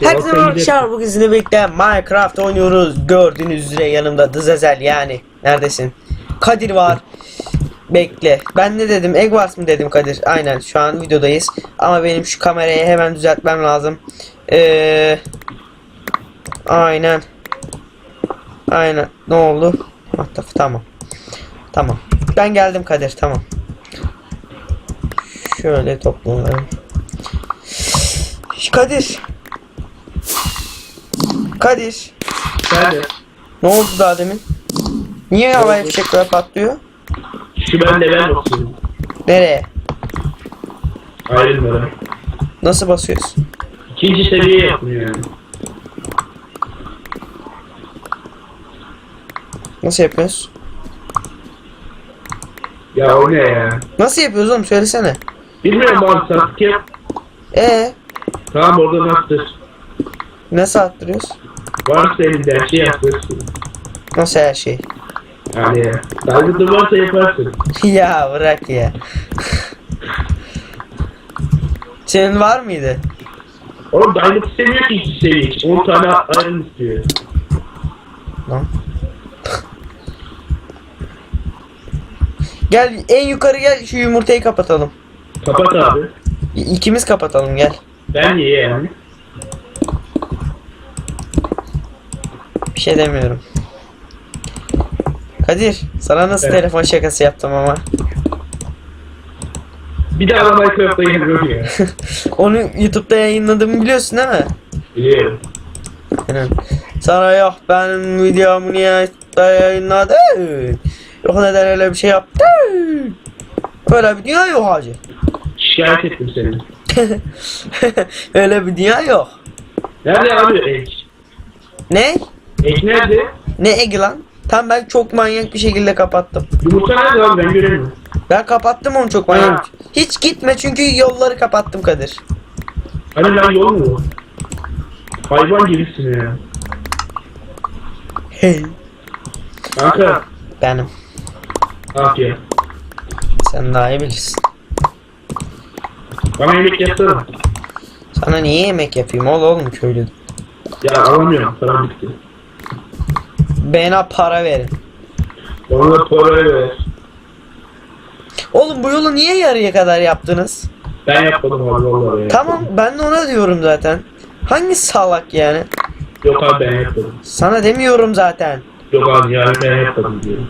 Herkese merhaba bugün sizinle birlikte Minecraft oynuyoruz. Gördüğünüz üzere yanımda Dızezel yani. Neredesin? Kadir var. Bekle. Ben ne dedim? Eggwars mı dedim Kadir? Aynen şu an videodayız. Ama benim şu kamerayı hemen düzeltmem lazım. Ee, aynen. Aynen. Ne oldu? What Tamam. Tamam. Ben geldim Kadir. Tamam. Şöyle toplayalım. Kadir. Kadir. Nerede? Ne oldu daha demin? Niye havai fişekler patlıyor? Şu ben de ben basıyorum. Nereye? Ayrılmadan. Nasıl basıyoruz? İkinci seviye yapmıyor yani. Nasıl yapıyoruz? Ya o ne ya? Nasıl yapıyoruz oğlum söylesene. Bilmiyorum abi sattık yap. Ee, Tamam oradan attır. nasıl attırıyoruz? Varsa elinde her şey yapıyorsun. Nasıl her şey? Yani saygıda varsa yaparsın. ya bırak ya. Senin var mıydı? Oğlum Diamond istemiyor ki ikinci seviye için. 10 tane iron istiyor. Lan. Gel en yukarı gel şu yumurtayı kapatalım. Kapat abi. İkimiz kapatalım gel. Ben niye yani? Bir şey demiyorum. Kadir sana nasıl Evet. telefon şakası yaptım ama. Bir daha Minecraft'ta yeniyorum ya. Onu YouTube'da yayınladığımı biliyorsun değil mi? Biliyorum. Aynen. Sana yok benim videomu niye yayınladın? Yok neden öyle bir şey yaptın? Öyle bir dünya yok hacı. Şikayet ettim seni. öyle bir dünya yok. Nerede abi? Ne? Ek nerede? Ne egi lan? Tam ben çok manyak bir şekilde kapattım. Yumurta nerede abi ben göremiyorum. Ben kapattım onu çok manyak. Hiç gitme çünkü yolları kapattım Kadir. Hani lan yol mu? Hayvan gibisin ya. Hey. Kanka. Benim. Yapıyor? Sen daha iyi bilirsin. Bana yemek yapsana. Sana niye yemek yapayım oğlum oğlum köylü? Ya alamıyorum. Param bitti. Bana para verin. Bana para ver. Oğlum bu yolu niye yarıya kadar yaptınız? Ben yapmadım abi vallahi. Tamam ben de ona diyorum zaten. Hangi salak yani? Yok abi ben yapmadım. Sana demiyorum zaten. Yok abi yani ben yapmadım diyorum.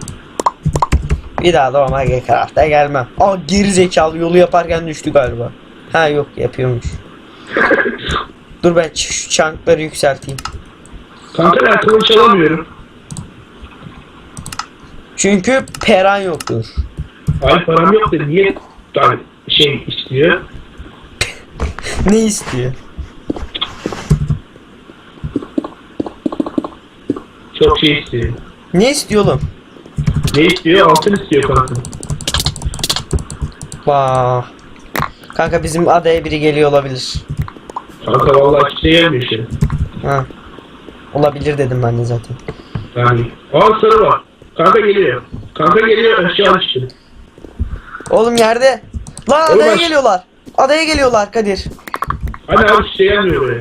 Bir daha da ona Minecraft'a gelmem. Aa geri zekalı yolu yaparken düştü galiba. Ha yok yapıyormuş. Dur ben şu çankları yükselteyim. Kanka ben kılıç alamıyorum. Çünkü peran yoktur. Abi param yok da niye yani şey istiyor? Ne istiyor? Çok şey istiyor. Ne istiyor oğlum? Ne istiyor? Altın istiyor kanka. Vaa. Kanka bizim adaya biri geliyor olabilir. Kanka vallahi hiç şey gelmiyor şey. Ha. Olabilir dedim ben de zaten. Yani. Aa sarı var. Kanka geliyor. Kanka geliyor aşağı düştü. Oğlum yerde. Lan Oğlum adaya aş- geliyorlar. Adaya geliyorlar Kadir. Hani abi şey gelmiyor buraya.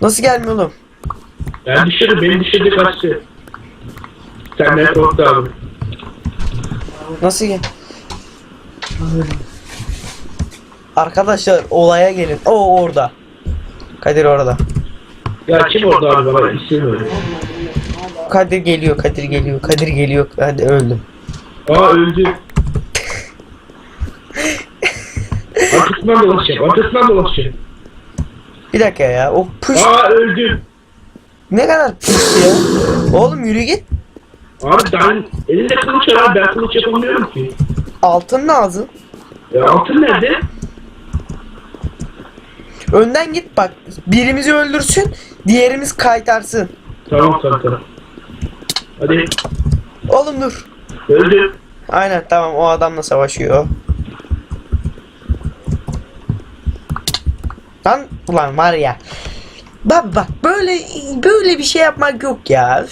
Nasıl gelmiyor oğlum? Ben düşürdüm, beni düşürdü kaçtı. Senden korktu abi. Nasıl gel? Arkadaşlar olaya gelin. O orada. Kadir orada. Ya kim orada abi bana isim öyle. Kadir geliyor, Kadir geliyor, Kadir geliyor. Hadi öldüm. Aa öldü. Arkasından dolaşacağım, arkasından dolaşacağım. Bir dakika ya. O push Aa öldü. ne kadar push ya? Oğlum yürü git. Abi ben elinde kılıç var abi ben kılıç yapamıyorum ki. Altın lazım. Ya altın nerede? Önden git bak. Birimizi öldürsün, diğerimiz kaytarsın. Tamam tamam tamam. Hadi Oğlum dur. öldü. Aynen tamam o adamla savaşıyor. Lan ulan var ya. Bak bak böyle böyle bir şey yapmak yok ya.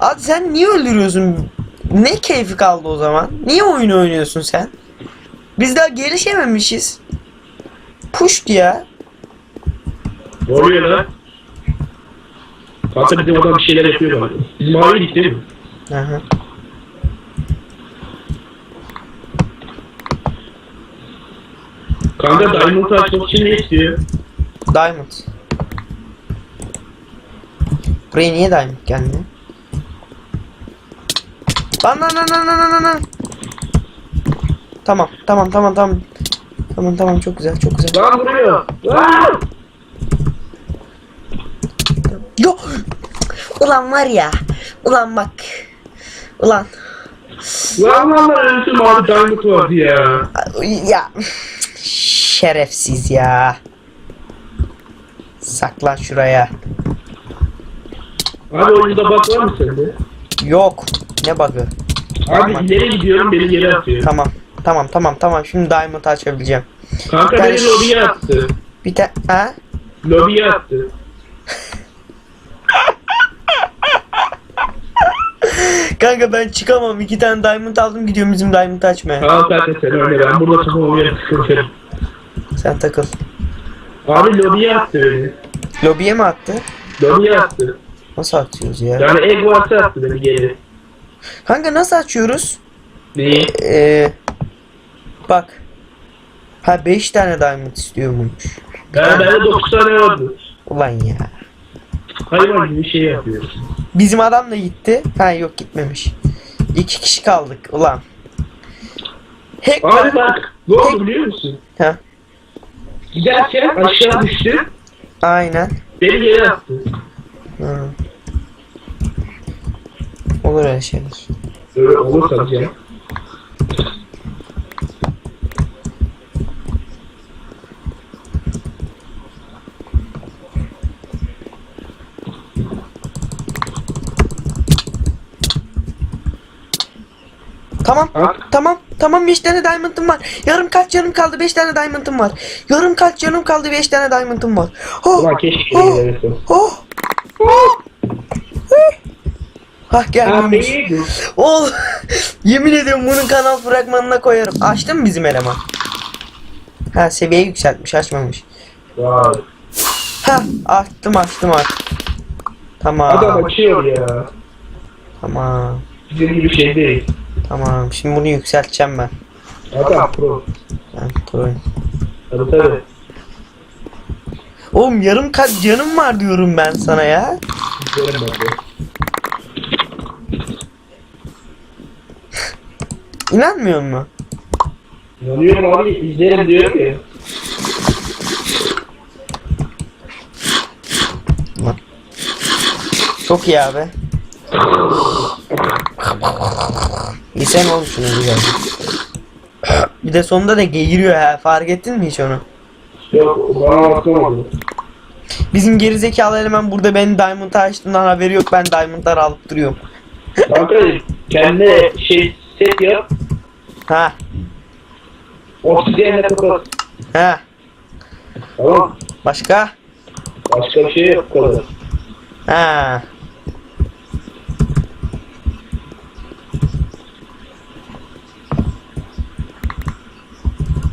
Abi sen niye öldürüyorsun? Ne keyfi kaldı o zaman? Niye oyun oynuyorsun sen? Biz daha gelişememişiz. Puşt ya. Ne oluyor lan? Kanka bizim adam bir şeyler yapıyor bana. Bizim mavi gitti mi? Aha. Kanka Diamond'ı açmak için ne istiyor? Diamond. Buraya niye diamond geldi? Lan lan lan lan lan lan lan. Tamam tamam tamam tamam. Tamam tamam çok güzel çok güzel. Lan vuruyor. Lan! Yo. Ulan var ya. Ulan bak. Ulan. Lan lan lan ölçüm mavi Diamond vardı ya. Ya. Şerefsiz ya. Saklan şuraya. Abi oyunda bak var mı sende? Yok. Ne bug'ı? Abi ileri gidiyorum beni yere atıyor. Tamam. Tamam tamam tamam. Şimdi diamond açabileceğim. Kanka Ben- beni lobiye attı. Bir tane ha? Lobiye attı. Kanka ben çıkamam. İki tane diamond aldım gidiyorum bizim diamond açmaya. Tamam kanka sen öyle ben burada sıkıntı. Sen takıl. Abi lobiye attı beni. Lobiye mi attı? Lobiye attı. Nasıl atıyoruz ya? Yani egg varsa attı beni geri. Kanka nasıl açıyoruz? Neyi? Ee, bak. Ha 5 tane diamond istiyormuş. Yani bende 9 tane vardı. Ulan ya. Hayvan gibi şey yapıyoruz. Bizim adam da gitti. Ha yok gitmemiş. İki kişi kaldık ulan. Hack Abi bak ne oldu biliyor musun? Ha, Giderken aşağı düştü. aynen. Beni yere attı. Hı. Olur öyle şeyler. Öyle olur tabii canım. Tamam. Bak. Tamam. Tamam 5 tane diamond'ım var. Yarım kaç canım kaldı 5 tane diamond'ım var. Yarım kaç canım kaldı 5 tane diamond'ım var. Oh. Ulan keşke Oh. Oh. Oh. Hah Ha gelmemiş. Ol. Yemin ediyorum bunun kanal fragmanına koyarım. Açtın mı bizim eleman? Ha seviyeyi yükseltmiş açmamış. Ha açtım açtım açtım. Tamam. Adam açıyor ya. Tamam. Bizim gibi şey değil. Tamam. Şimdi bunu yükselteceğim ben. Adam pro. Ben proyum. Tabii tabii. Oğlum yarım kaç canım var diyorum ben sana ya. İnanmıyor musun? İnanıyorum abi izlerim diyor ki. Çok iyi abi. Oğlum şunu güzel. Bir de sonunda da geğiriyor ha. Fark ettin mi hiç onu? Yok bana baktırmadı. Bizim gerizekalı eleman burada benim diamond'ı açtığından haberi yok. Ben diamond'ları alıp duruyorum. Kanka kendine şey set yap. Ha. Oksijenle kapat. Ha. Tamam. Başka? Başka bir şey yok kadar. Ha.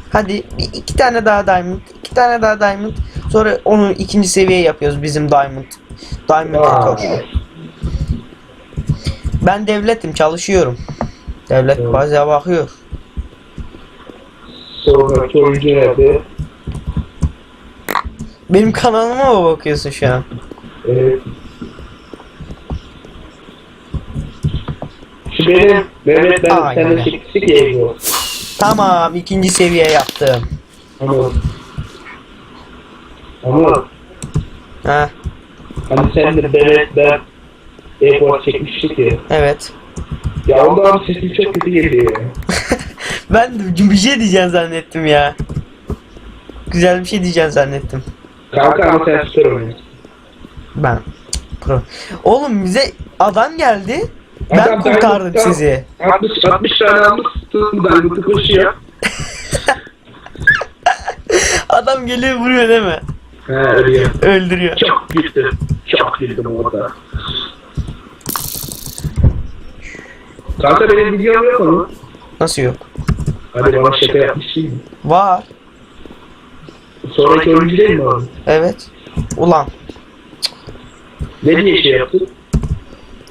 Hadi bir iki tane daha diamond, iki tane daha diamond. Sonra onu ikinci seviye yapıyoruz bizim diamond. Diamond rekor. Vay. Ben devletim, çalışıyorum. Devlet Evet. bazen bakıyor. Sonra nerede? Benim kanalıma mı bakıyorsun şu an? Evet. Şu benim Mehmet ben çekisi ki bu. Tamam, ikinci seviye yaptım. Ama ama Ha, hani sen de Mehmet ben e çekmiştik ya. evet. Ya ondan sesin çok kötü geliyor ya. Ben de bir şey diyeceğim zannettim ya. Güzel bir şey diyeceğim zannettim. Kanka ama sen süper oynuyorsun. Ben pro. Oğlum bize adam geldi. Ben Adam kurtardım Diamond'dan sizi. 60, 60 tane almışsın Diamond'ı koşuyor. Adam geliyor vuruyor değil mi? He öyle. Öldürüyor. Çok güldüm. Çok güldüm orada. Kanka benim videom yok mu? Nasıl yok? Hadi bana şaka yapmışsın. Var. Sonraki oyuncu değil mi abi? Evet. Ulan Ne diye şey yaptın?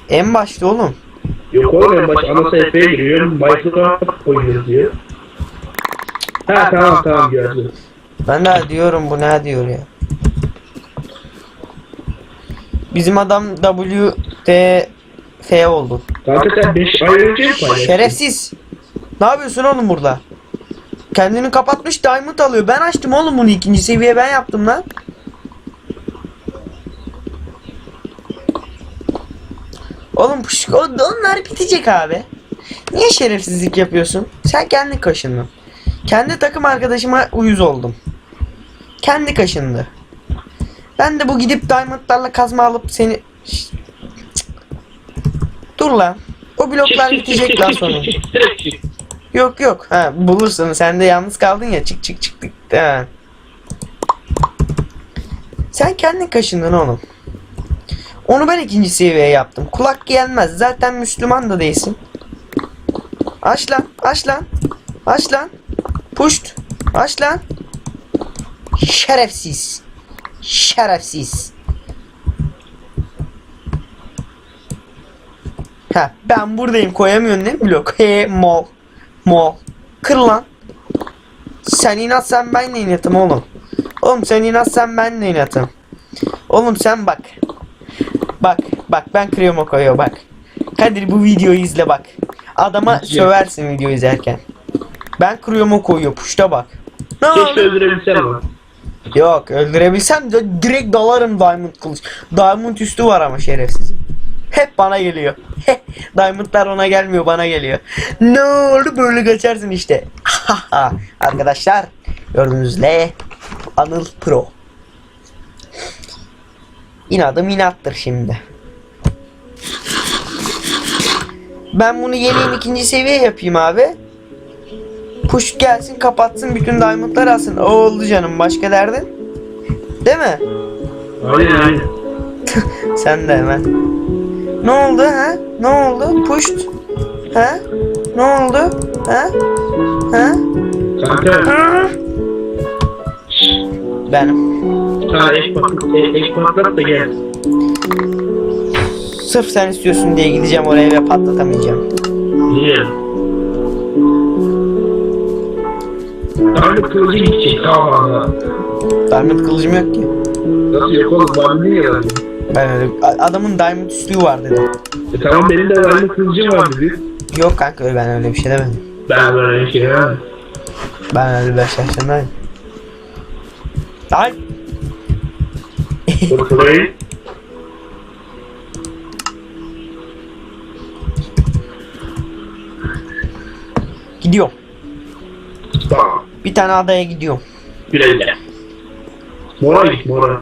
en başta oğlum. Yok oğlum en baş ana sayfaya giriyor. Minecraft oynuyoruz diyor. Ha tamam tamam gördüm. Ben de diyorum bu ne diyor ya. Bizim adam W D F oldu. Kanka sen 5 ay önce mi paylaştın? Şerefsiz. Ne yapıyorsun oğlum burada? Kendini kapatmış diamond alıyor. Ben açtım oğlum bunu ikinci seviye ben yaptım lan. Oğlum puş- o- onlar bitecek abi. Niye şerefsizlik yapıyorsun? Sen kendi kaşındın. Kendi takım arkadaşıma uyuz oldum. Kendi kaşındı. Ben de bu gidip diamondlarla kazma alıp seni... Şşt. Dur lan. O bloklar bitecek lan sonra. Yok yok. Ha bulursun. Sen de yalnız kaldın ya. Çık çık çık. çık. Ha. Sen kendin kaşındın oğlum. Onu ben ikinci seviyeye yaptım. Kulak gelmez. Zaten Müslüman da değilsin. Aç lan. Aç lan. Aç lan. Puşt. Aç lan. Şerefsiz. Şerefsiz. Ha ben buradayım koyamıyorsun değil mi blok? He mol. Mol. Kır lan. Sen inatsan ben de inatım oğlum. Oğlum sen inatsan ben de inatım. Oğlum sen bak. Bak bak ben kırıyorum o koyuyor bak. Kadir bu videoyu izle bak. Adama İzliyorum. söversin video izlerken. Ben kırıyorum o koyuyor puşta bak. Ne Keşke oldu? öldürebilsem ama. Yok öldürebilsem de direkt dalarım Diamond kılıç. Diamond üstü var ama şerefsiz. Hep bana geliyor. Diamondlar ona gelmiyor bana geliyor. Ne oldu böyle kaçarsın işte. Arkadaşlar gördüğünüz üzere Anıl Pro. İnadım inattır şimdi. Ben bunu yeniyim ikinci seviye yapayım abi. Push gelsin kapatsın bütün diamondları alsın. O oldu canım başka derdin. Değil mi? Aynen aynen. Sen de hemen. Ne oldu ha? Ne oldu? Pusht. Ha? Ne oldu? Ha? Ha? Kanka. Ha? Benim. Sana eş patlat, da gel. Sırf sen istiyorsun diye gideceğim oraya ve patlatamayacağım. Niye? Diamond kılıcı gidecek tamam Diamond kılıcım yok ki. Nasıl yok oğlum? Diamond niye yalan? Ben öyle adamın diamond üstlüğü var dedim. E tamam benim de Diamond kılıcım var dedi. Yok kanka öyle ben öyle bir şey demedim. Ben böyle bir şey demedim. Ben öyle bir şaşırmayım. Ay Burayı gidiyorum. Tamam. Bir tane adaya gidiyorum. Güle güle. Mora git mora.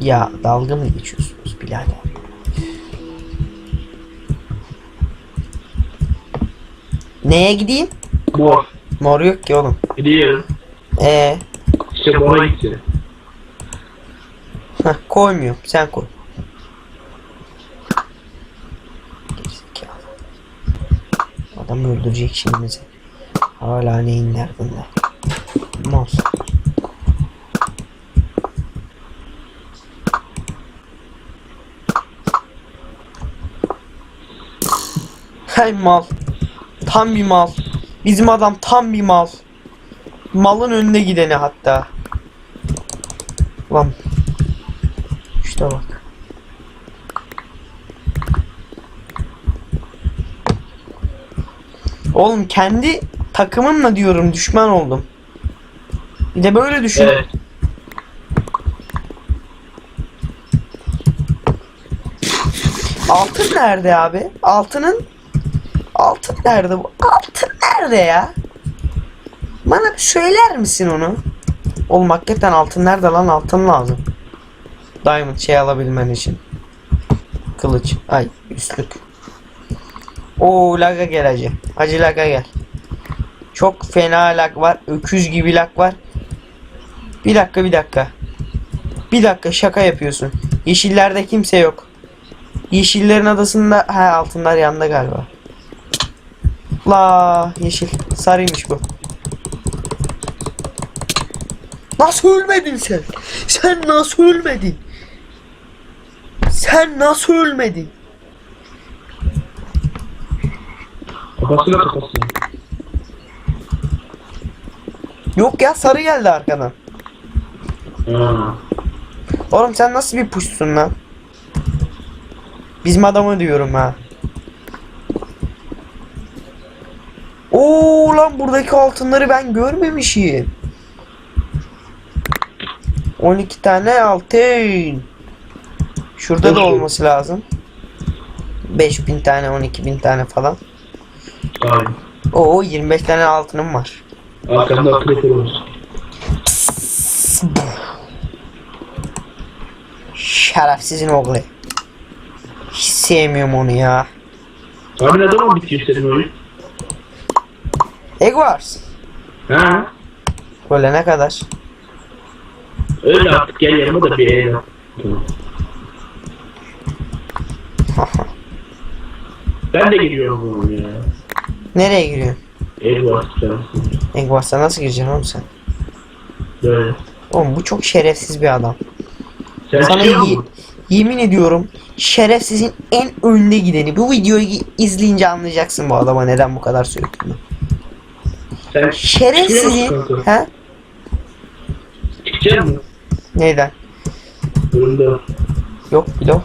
Ya dalga mı geçiyorsunuz birader? Neye gideyim? Mor. Mor yok ki oğlum. Gidiyorum. Ee, İşte mora gidecek. Heh, koymuyorum. Sen koy. Adam öldürecek şimdi bizi. Hala neyin derdinde? Mouse. Hay mal. Tam bir mal. Bizim adam tam bir mal. Malın önüne gideni hatta. Lan. İşte bak. Oğlum kendi takımımla diyorum düşman oldum. Bir de böyle düşün. Evet. Altın nerede abi? Altının Altın nerede bu? Altın nerede ya? Bana bir söyler misin onu? Oğlum hakikaten altın nerede lan? Altın lazım. Diamond şey alabilmen için. Kılıç. Ay üstlük. Oo laga gel hacı. Hacı laga gel. Çok fena lag var. Öküz gibi lag var. Bir dakika bir dakika. Bir dakika şaka yapıyorsun. Yeşillerde kimse yok. Yeşillerin adasında ha altınlar yanında galiba. La yeşil sarıymış bu. Nasıl ölmedin sen? Sen nasıl ölmedin? Sen nasıl ölmedin? Kafasına kafasına. Yok ya sarı geldi arkadan. Ha. Oğlum sen nasıl bir puşsun lan? Bizim adamı diyorum ha. Oo lan buradaki altınları ben görmemişim. 12 tane altın. Şurada da olması lazım. 5000 tane 12.000 tane falan. Aynen. Oo 25 tane altınım var. Arkamda creeper var. Şerefsizin oğlu. Hiç sevmiyorum onu ya. Abi ne zaman bitiyor senin oyun? Egg Wars. Ha? Böyle ne kadar? Öyle artık gel yanıma da bir eğlen. Ben de geliyorum oğlum ya. Nereye giriyorsun? Egg Wars'a nasıl gireceksin oğlum sen? Böyle. Oğlum bu çok şerefsiz bir adam. Sen Sana ye- musun? yemin ediyorum şerefsizin en önde gideni. Bu videoyu izleyince anlayacaksın bu adama neden bu kadar sürekli. Sen Şerefsizin... çıkıyor? Ha? Çıkacak mısın? Neyden? Bunda. Yok bilo.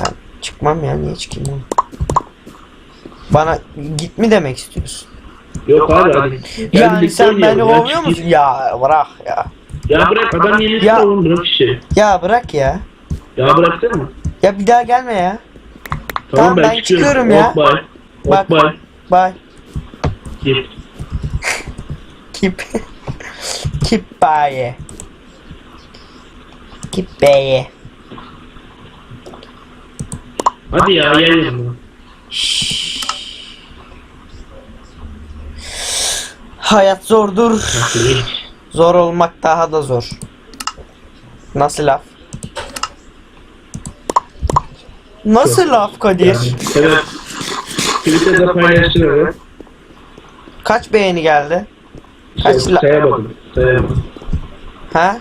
Ben çıkmam ya niye çıkayım oğlum? Bana git mi demek istiyorsun? Yok abi hadi. Gel yani sen beni kovuyor musun? Ya bırak ya. Ya bırak adam yenisi Ya. oğlum bırak işi. Ya bırak ya. Ya bıraksana. Ya bir daha gelme ya. Tamam, Tamam, ben çıkıyorum ya. Ok bay. Bak. Ok bay. Bye. Git. Keep. Keep by. Keep by. Hadi ya gel yanıma. Hayat zordur. Zor olmak daha da zor. Nasıl laf? Nasıl laf Kadir? Yani, evet. Twitter'da paylaştın öyle. Kaç beğeni geldi? Kaç Şey, la- sayamadım. Sayamadım. Ha?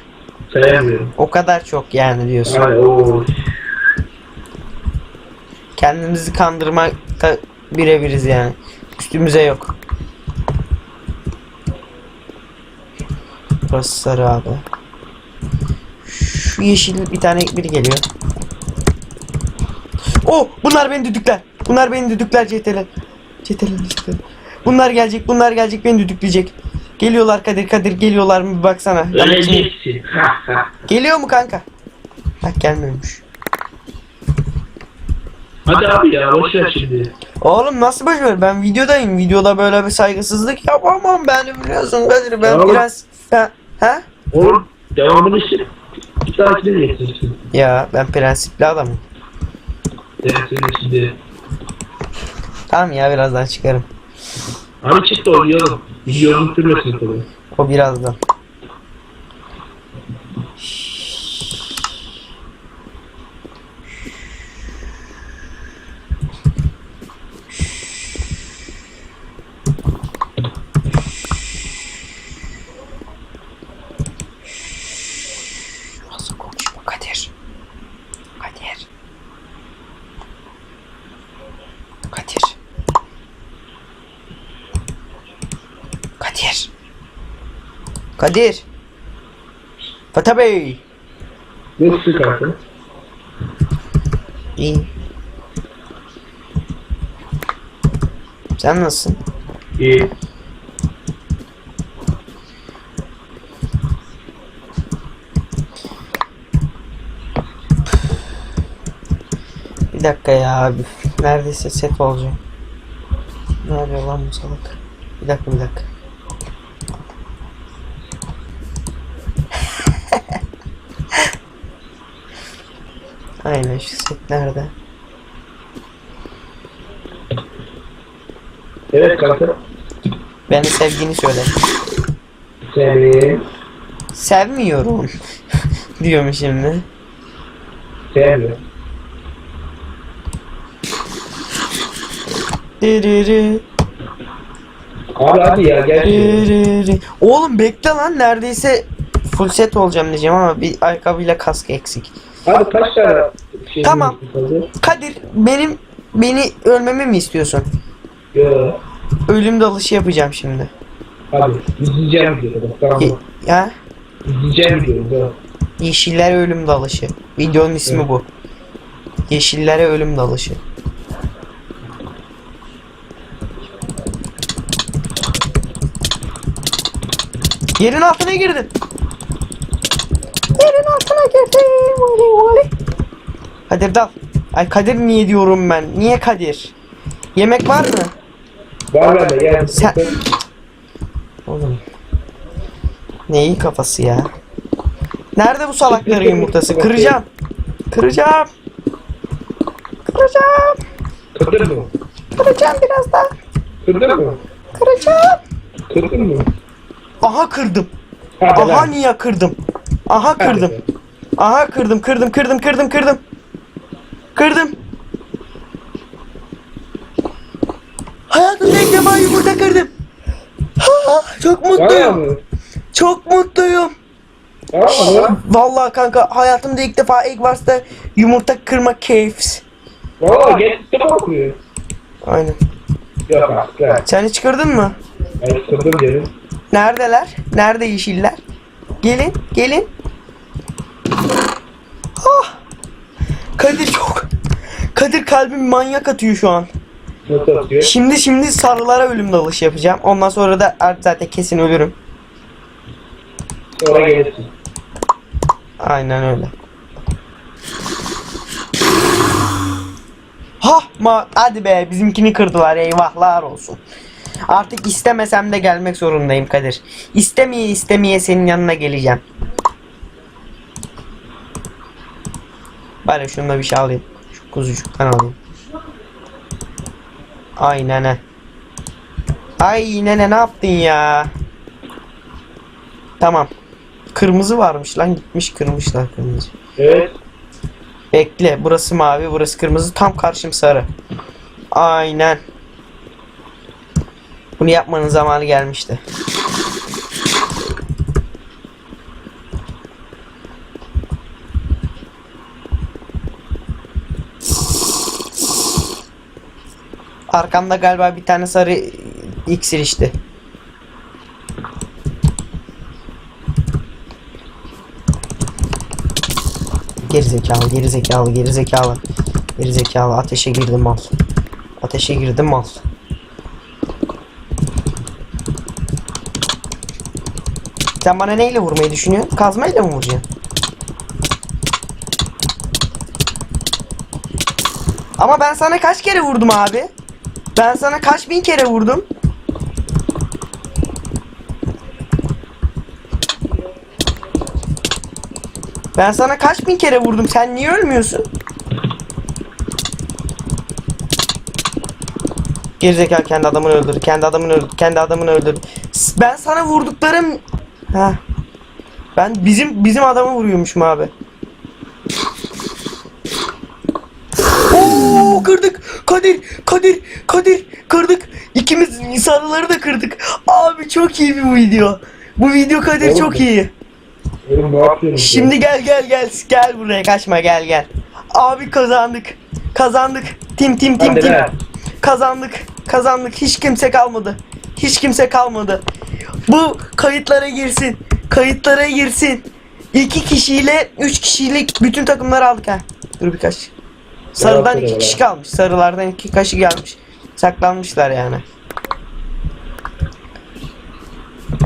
Sayamıyorum. O kadar çok yani diyorsun. Ay ooo. Kendimizi kandırmakta birebiriz yani. Üstümüze yok. Burası sarı abi. Şu yeşil bir tane biri geliyor. Oh bunlar beni düdükler. Bunlar beni düdükler CTL. CTL CTL. Bunlar gelecek bunlar gelecek beni düdükleyecek. Geliyorlar Kadir Kadir geliyorlar mı bir baksana. Ben Öleceksin. Geliyor mu kanka? Bak gelmiyormuş. Hadi abi ya boş ver şimdi. Oğlum nasıl boş ver? Ben videodayım. Videoda böyle bir saygısızlık yapamam ben biliyorsun Kadir. Ben Ya biraz... Ha? Ha? Oğlum devamını işte. Bir dahakine de getirsin. Ya ben prensipli adamım. Dersini şimdi. Tamam ya birazdan çıkarım. Abi çık da oynayalım. Videonun sürmesin tabii. O birazdan. Fazla konuşma Kadir. Kadir. Kadir. Kadir. Kadir. Fatih Bey. Nasılsın kanka? İyi. Sen nasılsın? İyi. Bir dakika ya abi. Neredeyse set olacağım. Ne yapıyor lan bu salak? Bir dakika bir dakika. Aynen şu set nerede? Evet kanka. Beni sevdiğini söyle. Seni Sevmiyorum. Diyorum şimdi. sevmiyorum. Dırırı. Abi hadi ya gel şimdi. Oğlum bekle lan neredeyse full set olacağım diyeceğim ama bir ayakkabıyla kask eksik. Abi kaç tane şey Tamam. hazır? Kadir benim beni ölmemi mi istiyorsun? Yo. Ölüm dalışı yapacağım şimdi. Abi izleyeceğim diyor. Bak tamam mı? ya İzleyeceğim diyor. Yeşillere ölüm dalışı. Videonun ismi Evet. bu. Yeşillere ölüm dalışı. Yerin altına girdin. Yerin altına vali. Kadir dal. Ay Kadir niye diyorum ben? Niye Kadir? Yemek var mı? Var bende gel. Sen- Oğlum. Ne iyi kafası ya. Nerede bu salakların yumurtası? Kıracağım. Kıracağım. Kıracağım. Kırdın mı? Kıracağım biraz daha. Kırdın mı? Kıracağım. Kırdın mı? Aha kırdım. Hadi Aha lan. niye kırdım? Aha kırdım. Aha kırdım kırdım kırdım kırdım kırdım. Kırdım. Hayatımda ilk defa yumurta kırdım. Ha, çok mutluyum. Çok mutluyum. Vallahi kanka hayatımda ilk defa Egg Wars'ta yumurta kırma keyfs. Valla gel kitap okuyor. Aynen. Yok artık. Sen hiç kırdın mı? Ben kırdım dedim. Neredeler? Nerede yeşiller? Gelin, gelin. Ah! Kadir çok... Kadir kalbim manyak atıyor şu an. Nasıl atıyor? Şimdi şimdi sarılara ölüm dalışı yapacağım. Ondan sonra da artık zaten kesin ölürüm. Sonra gelirsin. Aynen öyle. Ha ma hadi be bizimkini kırdılar eyvahlar olsun. Artık istemesem de gelmek zorundayım Kadir. İstemeye istemeye senin yanına geleceğim. Bari şununla bir şey alayım. Şu kuzucuktan alayım. Ay nene. Ay nene ne yaptın ya? Tamam. Kırmızı varmış lan gitmiş kırmışlar kırmızı. Evet. Bekle burası mavi burası kırmızı tam karşım sarı. Aynen. Bunu yapmanın zamanı gelmişti. Arkamda galiba bir tane sarı iksir içti. Gerizekalı, gerizekalı, gerizekalı. Gerizekalı ateşe girdim mal. Ateşe girdim mal. Sen bana neyle vurmayı düşünüyorsun? Kazmayla mı vuracaksın? Ama ben sana kaç kere vurdum abi? Ben sana kaç bin kere vurdum? Ben sana kaç bin kere vurdum? Sen niye ölmüyorsun? Gerizekalı kendi adamını öldürdü. Kendi adamını öldürdü. Kendi adamını öldürdü. S- Ben sana vurduklarım... Ha. Ben bizim bizim adamı vuruyormuşum abi. Oo kırdık. Kadir, Kadir, Kadir kırdık. İkimiz sarıları da kırdık. Abi çok iyi bir video. Bu video Kadir Oğlum. çok iyi. Oğlum ne yapıyorsun? Şimdi gel gel gel gel buraya kaçma gel gel. Abi kazandık. Kazandık. Tim tim tim Hadi tim. Kazandık. Kazandık. Hiç kimse kalmadı. Hiç kimse kalmadı. Bu kayıtlara girsin. Kayıtlara girsin. İki kişiyle üç kişilik bütün takımları aldık ha. Dur birkaç. Sarıdan iki kişi kalmış. Sarılardan iki kişi gelmiş. Saklanmışlar yani.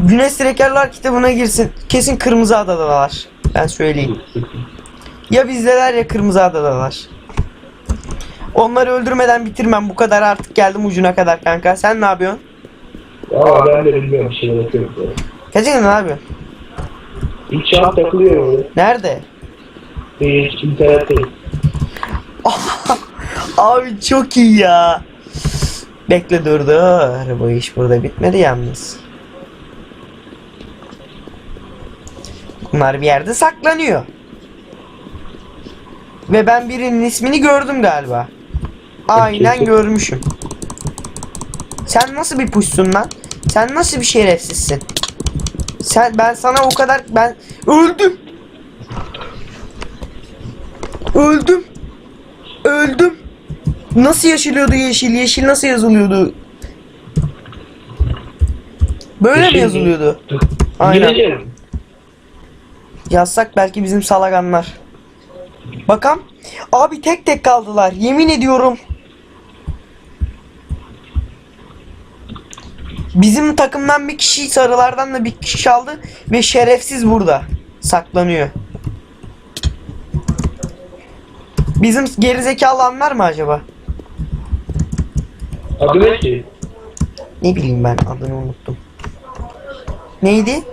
Güneş Strekerler kitabına girsin. Kesin Kırmızı Adadalar. Ben söyleyeyim. Ya bizdeler ya Kırmızı Adadalar. Onları öldürmeden bitirmem. Bu kadar artık geldim ucuna kadar kanka. Sen ne yapıyorsun? Aa ben de bilmiyorum bir şeyler yapıyorum. Gerçekten ne yapıyorsun? Hiç şans takılıyor böyle. Nerede? Hiç internette. Abi çok iyi ya. Bekle dur dur. Bu iş burada bitmedi yalnız. Bunlar bir yerde saklanıyor. Ve ben birinin ismini gördüm galiba. Aynen görmüşüm. Sen nasıl bir puşsun lan? Sen nasıl bir şerefsizsin? Sen ben sana o kadar ben öldüm. Öldüm. Öldüm. Nasıl yaşılıyordu yeşil? Yeşil nasıl yazılıyordu? Böyle mi Yeşil mi? yazılıyordu? Aynen. Gireceğim. Yazsak belki bizim salaganlar. Bakam. Abi tek tek kaldılar. Yemin ediyorum. Bizim takımdan bir kişi sarılardan da bir kişi kaldı ve şerefsiz burada saklanıyor. Bizim gerizekalı anlar mı acaba? Adı ne ki? Ne bileyim ben adını unuttum. Neydi?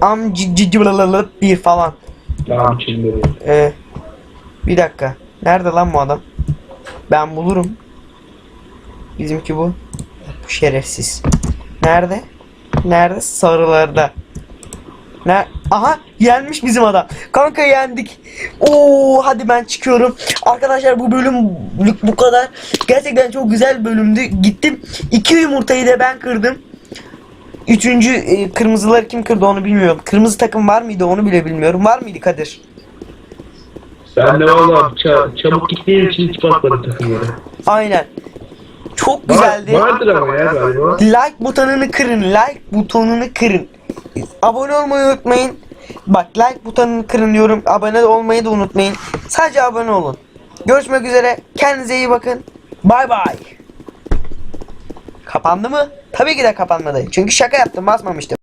Amcıcıcılalılı bir falan. Tamam şimdi. Ee, bir dakika. Nerede lan bu adam? Ben bulurum. Bizimki bu. Bu şerefsiz. Nerede? Nerede? Sarılarda. Ne? Aha yenmiş bizim adam. Kanka yendik. Oo hadi ben çıkıyorum. Arkadaşlar bu bölümlük bu kadar. Gerçekten çok güzel bölümdü. Gittim. iki yumurtayı da ben kırdım. Üçüncü e, kırmızıları kim kırdı onu bilmiyorum. Kırmızı takım var mıydı onu bile bilmiyorum. Var mıydı Kadir? Ben de valla ça- çabuk gittiğim için hiç bakmadım takımlara. Aynen. Çok Var- güzeldi. vardır ama ya galiba. Like butonunu kırın. Like butonunu kırın. Abone olmayı unutmayın. Bak like butonunu kırın diyorum. Abone olmayı da unutmayın. Sadece abone olun. Görüşmek üzere. Kendinize iyi bakın. Bay bay. Kapandı mı? Tabii ki de kapanmadı. Çünkü şaka yaptım basmamıştım.